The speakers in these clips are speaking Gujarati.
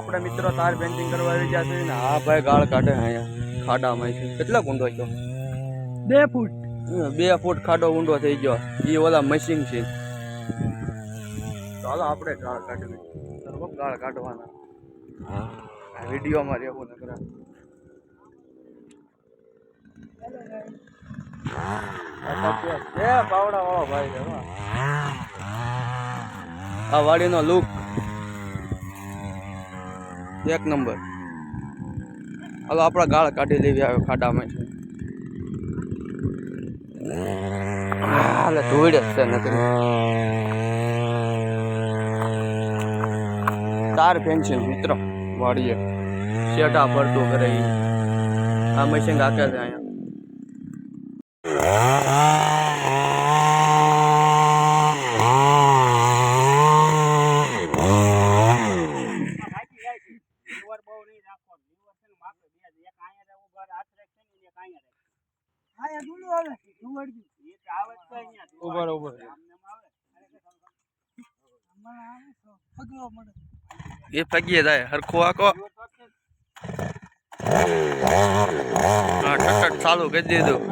આપણે મિત્રો તાર પેન્ટિંગ કરવા આવી ગયા છે ને હા ભાઈ ગાળ કાઢે અહીંયા ખાડામાં છે. કેટલા ઊંડો ગયો બે ફૂટ. બે ફૂટ ખાડો ઊંડો થઈ ગયો. એ ઓલા મશીન છે. ચાલો આપણે ગાળ કાઢવી ગાળ કાઢવાના. હા વિડીયોમાં રહેવું ન કરા એ પાવડા વાળો ભાઈ આ વાડીનો લુક એક નંબર. હાલો, આપણા ગાળ કાઢી લેવી આવે ખાડામાં. હાલે ધોઈડ જ છે નથી તાર પેન્શન મિત્ર, વાડીએ. શેટા પડતું આ મશીન રાખે છે અહીંયા આયા ડુંડું આવે ડુંગળી ઉભર ઉભર અમારે આવે તો પગલો મળે એ પગીએ જાય હરખો આકો હા ટકટ ચાલુ કરી દીધું.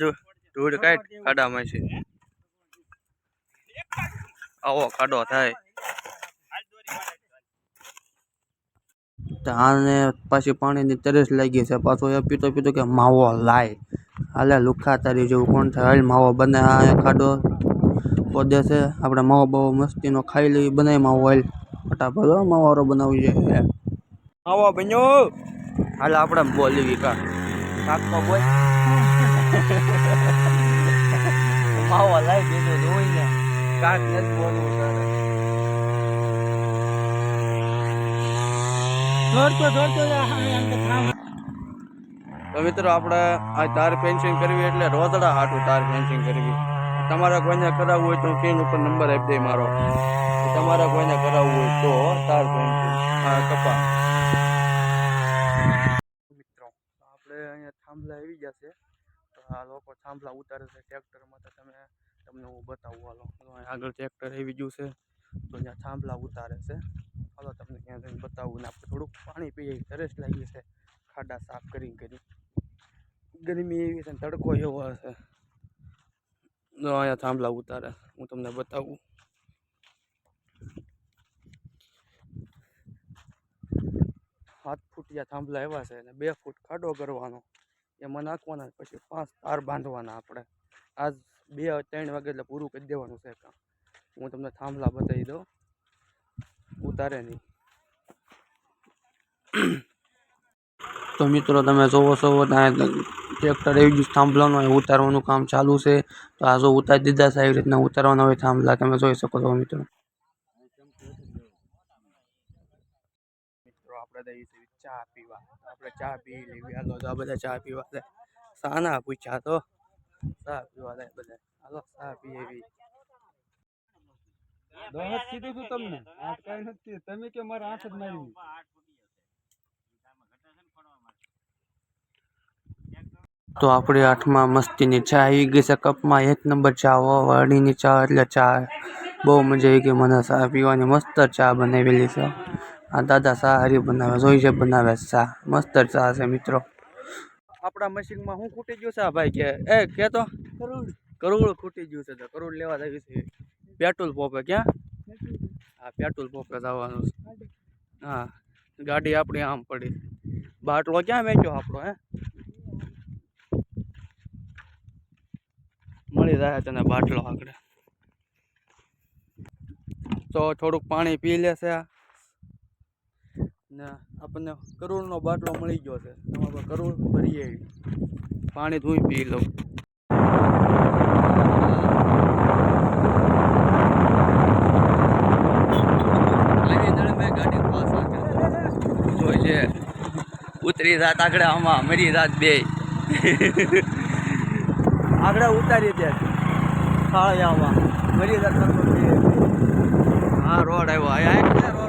જો ધૂળ કાઢ ખાડામાં છે. આવો ખાડો થાય. આને પાછી પાણીની તરસ લાગી છે. પાછો એ પીતો પીતો કે માવો લાય. હાલે લુખા તારી જેવું કોણ થાય? હાલ માવો બને આ ખાડો. પોદે છે આપણે માવો બાવો મસ્તીનો ખાઈ લઈ બનાવી માવો હાલ. ફટાફટ હો, માવારો બનાવી છે માવો બન્યો હાલ આપણે બોલી કા. કાકો બોલ. માવો લાઈ દીધો જોઈ ને કાક નથી બોલવું તારે દોડતો દોડતો જા સામે આમ તો મિત્રો આપણે આ તાર પેન્સિંગ કરવી એટલે રોદડા હાટું તાર પેન્સિંગ કરવી. તમારે કોઈને કરાવવું હોય તો સ્ક્રીન ઉપર નંબર આપી દે મારો. તમારે કોઈને કરાવવું હોય તો તાર પેન્સિંગ આ કપા મિત્રો આપણે અહીંયા થાંભલા આવી ગયા છે. આ લોકો થાંભલા ઉતારે છે ટ્રેક્ટરમાં તો તમે તમને હું બતાવું, હાલો. આગળ ટ્રેક્ટર આવી ગયું છે, તો અહીંયા થાંભલા ઉતારે છે. હાલો, તમને ત્યાં જઈને બતાવું ને આપણે થોડુંક પાણી પીએ તરસ લાગી છે, ખાડા સાફ કરી કરી. ગરમી એવી છે તડકો એવો હશે. તો અહીંયા થાંભલા ઉતારે, હું તમને બતાવું. સાત ફૂટિયા થાંભલા એવા છે અને બે ફૂટ ખાડો કરવાનો. એમાં નાખવાના પછી પાંચ તાર બાંધવાના આપણે. આજ બે ત્રણ વાગે એટલે પૂરું કરી દેવાનું છે કામ. હું તમને થાંભલા બતાવી દઉં. ઉતારે નહીં. તો મિત્રો તમે જોવો છો ત્યાં ટ્રેક્ટર એવી જ થાંભલાનું અહીં ઉતારવાનું કામ ચાલુ છે. તો આ જો ઉતારી દીધા છે આવી રીતના ઉતારવાના હોય થાંભલા. તમે જોઈ શકો છો મિત્રો. મિત્રો આપણે ચા પીવા. આપણે ચા પી લેવી હાલો તો આ બધા ચા પીવા જાય સાના પૂછ્યા તો. ચા પીવા જાય બધા. હાલો ચા પી એવી દોહત કીધું તું તમને. આઠ કઈ નથી તમે કે મારે આઠ જ મારી તો આપણે આઠમાં મસ્તીની ચા આવી ગઈ છે. કપમાં એક નંબર ચા વાળીની ચા. એટલે ચા બહુ મજા આવી ગઈ. મને ચા પીવાની મસ્ત ચા બનાવેલી છે. આ દાદા ચા હારી બનાવે જોઈ છે બનાવે છે ચા મસ્ત ચા છે મિત્રો. આપણા મશીનમાં શું ખૂટી ગયું છે આ ભાઈ કે? એ કે તો? કરોડ કરોડ ખૂટી ગયું છે તો કરોડ લેવા જવી છે. પેટ્રોલ પંપે ક્યાં? હા પેટ્રોલ પંપે જવાનું છે. હા ગાડી આપણી આમ પડી. બાટલો ક્યાં વેચ્યો આપણો હે? મળી જાય તને બાટલો આગળ. તો થોડુંક પાણી પી લેશે આ. ને આપણને કરોડનો બાટલો મળી ગયો છે. એમાં કરોડ ભરીએ પાણી ધોઈ પી લઉં. ઉતરી રાત આગળ આમાં, મરી રાત બે. આગળ ઉતારી દે. ખાળિયામાં. મરી રાત હા, રોડ આવ્યો.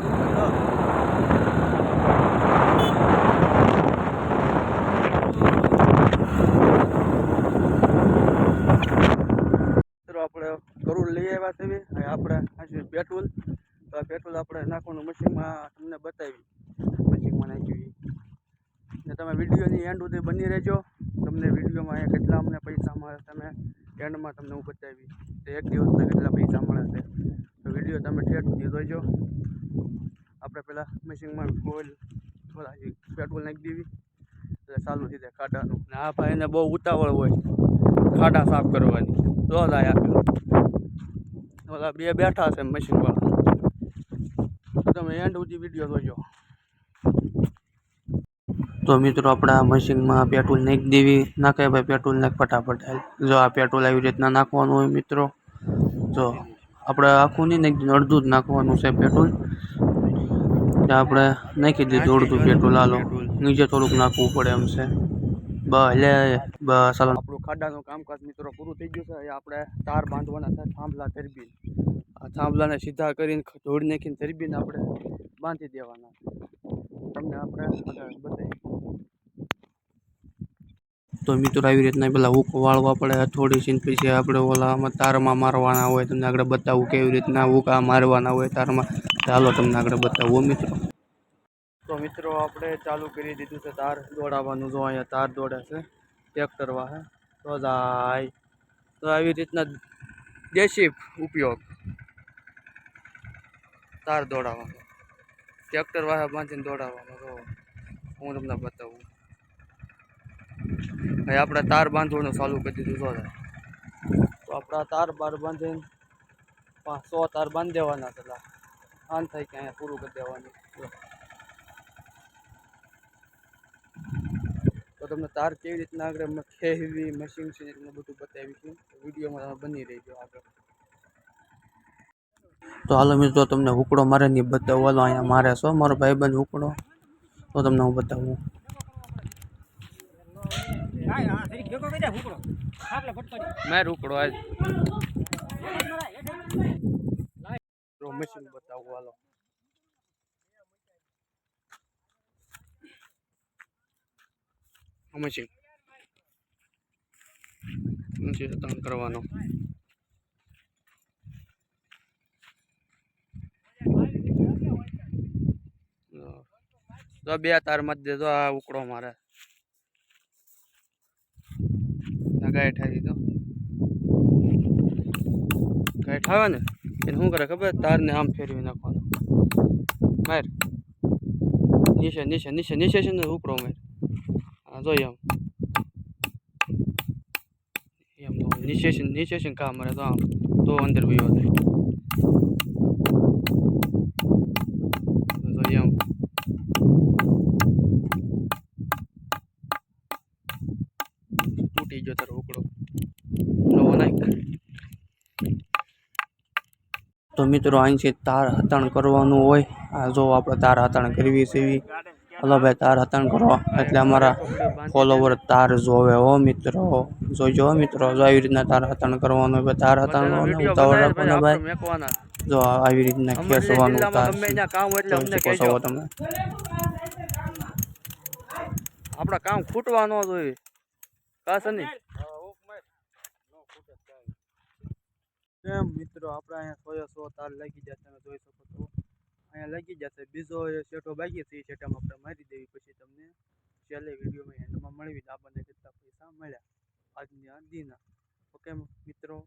તો પેટ્રોલ આપણે નાખવાનું મશીનમાં તમને બતાવી. મશીનમાં નાખ્યું. ને તમે વિડીયોની એન્ડ સુધી બની રહેજો. તમને વિડીયોમાં અહીંયા કેટલા અમને પૈસા મળે તમે એન્ડમાં તમને હું બતાવી. તો એક દિવસના કેટલા પૈસા મળે છે. તો વીડિયો તમે ઠેઠ સુધી જોઈજો આપણે પહેલાં મશીનમાં ઓઇલ થોડા પેટ્રોલ નાખી દેવી. એટલે ચાલુ થઈ જાય ખાડાનું. ને આ ભાઈને બહુ ઉતાવળ હોય. ખાડા સાફ કરવાની. જો લાયા ઓલા બે બેઠા છે મશીન વાળા. તમે એન્ડ સુધી વીડિયો જોજો. તો મિત્રો, આપણે આ મશીનમાં પેટ્રોલ નાખી દેવી. નાખે ભાઈ પેટ્રોલ નાખ ફટાફટ. હાલ. જો આ પેટ્રોલ આવી રીતના નાખવાનું હોય મિત્રો, જો આપણે આખું નહીં નાખી દીધું અડધું જ નાખવાનું છે પેટ્રોલ. તો આપણે નાખી દીધું અડધું પેટ્રોલ, હાલો. નીચે થોડુંક નાખવું પડે એમ છે. બસ, લે, બસ, હાલો. આપણું ખાડાનું કામકાજ મિત્રો પૂરું થઈ ગયું છે. હવે આપણે તાર બાંધવાના છે, થાંભલા ધરબી આ થાંભલાને સીધા કરીને ધોડ નાખીને ધરબીને આપણે બાંધી દેવાના. તમને આપણે આગળ બતાવીએ. તો મિત્રો, આવી રીતના પેલા હુક વાળવા પડે થોડી સીન પછી આપણે ઓલામાં તારમાં મારવાના હોય, તમને આગળ બતાવું કેવી રીતના હુકા મારવાના હોય તારમાં. ચાલો તમને આગળ બતાવું મિત્રો. તો મિત્રો, આપણે ચાલુ કરી દીધું છે તાર દોડાવવાનું. જો અહીંયા તાર દોડે છે, ટ્રેક્ટર વાહે. તો જાય. તો આવી રીતના દેશી ઉપયોગ. તાર દોડાવવાનો ટ્રેક્ટર વાહે બાંધીને દોડાવવાનો તો હું તમને બતાવું. હવે આપણે તાર બાંધવાનું ચાલુ કરી દીધું તો તો આપણા તાર બાર બાંધીને સો તાર બાંધી દેવાના પેલા આન થાય કે અહીંયા પૂરું કરી દેવાનું. તો તમને તાર કેવી રીતના આગળ ખેવી મશીન છે એ બધું બતાવીશું. વિડીયોમાં તમે બની રહેજો આગળ. તો હાલો મિત્રો તમને હુકડો મારે નહીં બતાવું. હાલો અહીંયા મારે છો મારો ભાઈબંધ હુકડો. તો તમને હું બતાવું. મેં હુકડો આજ. તો મશીન બતાવું હાલો. આ મશીન મશીન કામ કરવાનો? તો બે તાર મત દેજો આ ઉકળો મારે. ગાઈઠ આવી તો ગાઈઠ આવે ને એને શું કરે ખબર? તારને આમ ફેરવી નાખવાનો. માર. નીચે નીચે નીચે નીચે છે ને ઉપડો માર. હા જોઈએ આમ. એમ તો નીચે છે નીચે છે ને કામ મારે તો આમ. તો અંદર વયો જાય તો જોઈએ આમ તૂટી ગયો તારો ઉકળો નવો નાખ તો મિત્રો અહીંથી તાર હતાણ કરવાનું હોય. આ જો આપણે તાર હતણ કરવી છે એવી. હલો ભાઈ તાર હતાણ કરવા એટલે અમારા ફોલોવર તાર જોવે હો મિત્રો. જોઈજો હો મિત્રો જો આવી રીતના તાર હતણ કરવાનું હોય તાર હતણ કરવાનું. ઉતાવળ રાખવાના ભાઈ જો આવી રીતના ખેંચવાનું તાર જોઈ તમે આપણા કામ ખૂટવા ન જોઈએ. કા સની કેમ મિત્રો? આપણે અહીંયા સો સો, તાર લાગી જશે તમે જોઈ શકો છો. અહીંયા લાગી જશે બીજો એ શેઠો બાકી છે, એ શેઠામાં આપણે મારી દેવી. પછી તમને છેલ્લે વિડીયોમાં એન્ડમાં મળવી તો આપણને કેટલા પૈસા મળ્યા? આજની આ દીના ઓકે મિત્રો?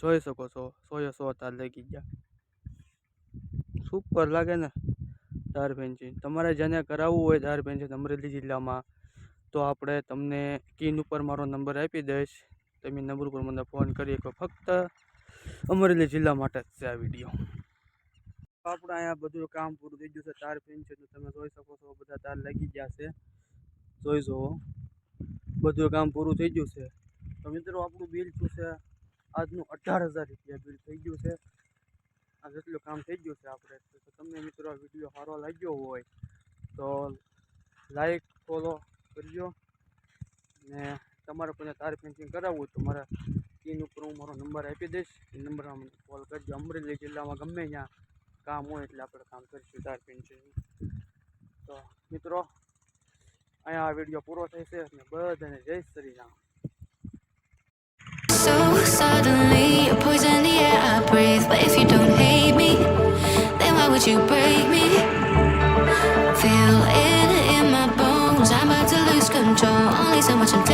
જોઈ શકો છો સો એ સો, તાર લાગી ગયા. સુપર લાગે ને ધાર પેન્સિલ તમારે જેને કરાવવું હોય ધાર પેન્સિલ અમરેલી જિલ્લામાં તો આપણે તમને કિન ઉપર મારો નંબર આપી દઈશ. તમે નંબર ઉપર મને ફોન કરી શકો. ફક્ત અમરેલી જિલ્લા માટે જ છે આ વીડિયો. આપણે અહીંયા બધું કામ પૂરું થઈ ગયું છે. તાર પિન છે તો તમે જોઈ શકો છો. બધા તાર લાગી ગયા છે. જોઈ જુઓ. બધું કામ પૂરું થઈ ગયું છે. તો મિત્રો, આપણું બિલ શું છે? આજનું અઢાર હજાર રૂપિયા બિલ થઈ ગયું છે. આ જેટલું કામ થઈ ગયું છે આપણે. તો તમને મિત્રો વીડિયો સારો લાગ્યો હોય તો લાઈક, ફોલો કરજો ને તમારે કોઈને તાર પેન્ટિંગ કરાવવું તો મારા સ્કીન ઉપર હું મારો નંબર આપી દઈશ એ નંબરમાં મને કોલ કરજો અમરેલી જિલ્લામાં ગમે ત્યાં કામ હોય એટલે આપણે કામ કરીશું તાર પેન્ટિંગ તો મિત્રો અહીંયા આ વીડિયો પૂરો થાય છે અને બધાને જય Shri Ram So suddenly, you're poison the air I breathe. But if you don't hate me, then why would you break me? Control. Only so much I'm.